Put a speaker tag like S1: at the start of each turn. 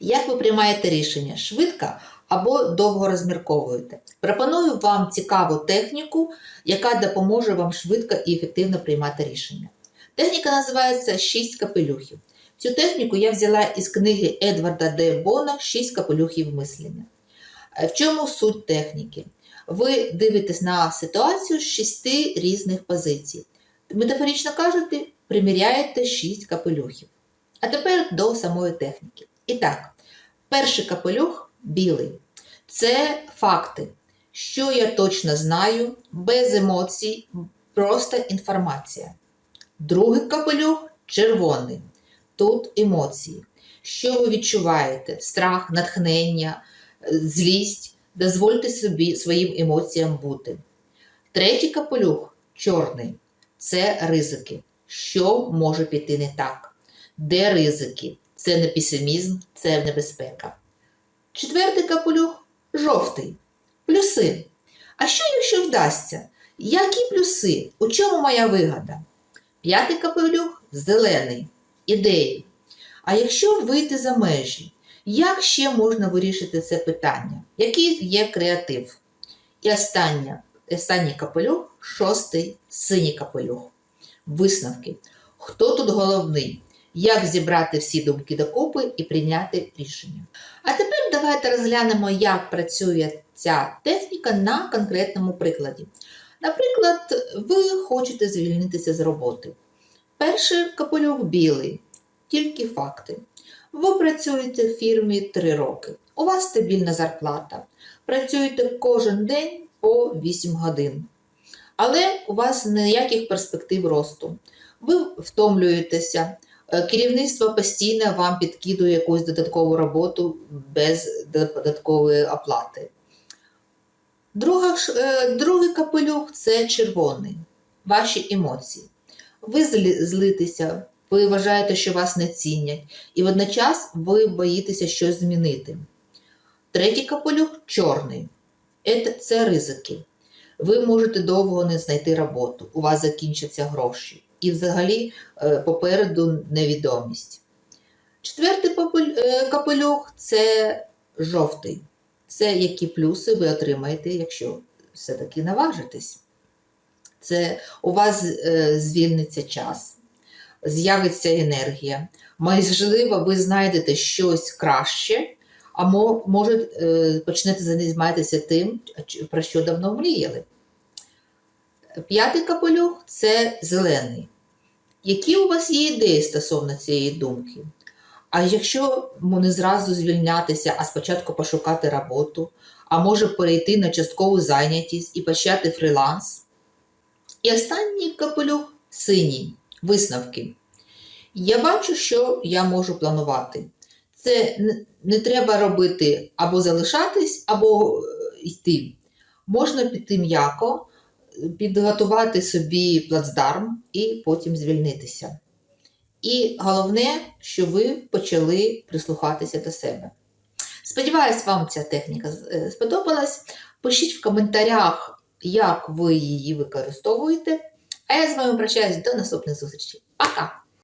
S1: Як ви приймаєте рішення? Швидко або довго розмірковуєте? Пропоную вам цікаву техніку, яка допоможе вам швидко і ефективно приймати рішення. Техніка називається «Шість капелюхів. Цю техніку я взяла із книги Едварда Д. Бона «Шість капелюхів мислення. Е, В чому суть техніки? Ви дивитесь на ситуацію з шести різних позицій. Метафорично кажете, приміряєте шість капелюхів. А тепер до самої техніки. І так, перший капелюх білий. Це факти, що я точно знаю, без емоцій, просто інформація. Другий капелюх червоний. Тут емоції. Що ви відчуваєте? Страх, натхнення, злість. Дозвольте собі своїм емоціям бути. Третій капелюх чорний це ризики. Що може піти не так? Де ризики? Це не песимізм, це небезпека. Четвертий капелюх жовтий. Плюси. А що, якщо вдасться? Які плюси? У чому моя вигода? П'ятий капелюх зелений. Ідеї. А якщо вийти за межі, як ще можна вирішити це питання? Який є креатив? І останнє, останній капелюх, шостий синій капелюх. Висновки. Хто тут головний? Як зібрати всі думки докупи і прийняти рішення? А тепер давайте розглянемо, як працює ця техніка на конкретному прикладі. Наприклад, ви хочете звільнитися з роботи. Перший капелюх білий, тільки факти. Ви працюєте в фірмі 3 роки. У вас стабільна зарплата. Працюєте кожен день по 8 годин. Але у вас ніяких перспектив росту. Ви втомлюєтеся, керівництво постійно вам підкидує якусь додаткову роботу без додаткової оплати. Друга, е, другий капелюх це червоний, ваші емоції. Ви злитеся, ви вважаєте, що вас не цінять, і водночас ви боїтеся щось змінити. Третій капелюх чорний. Це ризики. Ви можете довго не знайти роботу, у вас закінчаться гроші. І взагалі е, попереду невідомість. Четвертий е, капелюх це жовтий. Це які плюси ви отримаєте, якщо все-таки наважитесь. Це у вас е, звільниться час, з'явиться енергія. Можливо, ви знайдете щось краще, а може почнете займатися тим, про що давно мріяли. П'ятий капелюх це зелений. Які у вас є ідеї стосовно цієї думки? А якщо не зразу звільнятися, а спочатку пошукати роботу, а може перейти на часткову зайнятість і почати фріланс? І останній капелюх синій висновки. Я бачу, що я можу планувати. Це не, не треба робити або залишатись, або е, йти. Можна піти м'яко, підготувати собі плацдарм і потім звільнитися. І головне, що ви почали прислухатися до себе. Сподіваюсь, вам ця техніка е, сподобалась. Пишіть в коментарях, як ви її використовуєте. А я з вами прощаюсь до наступних зустрічей. Пока!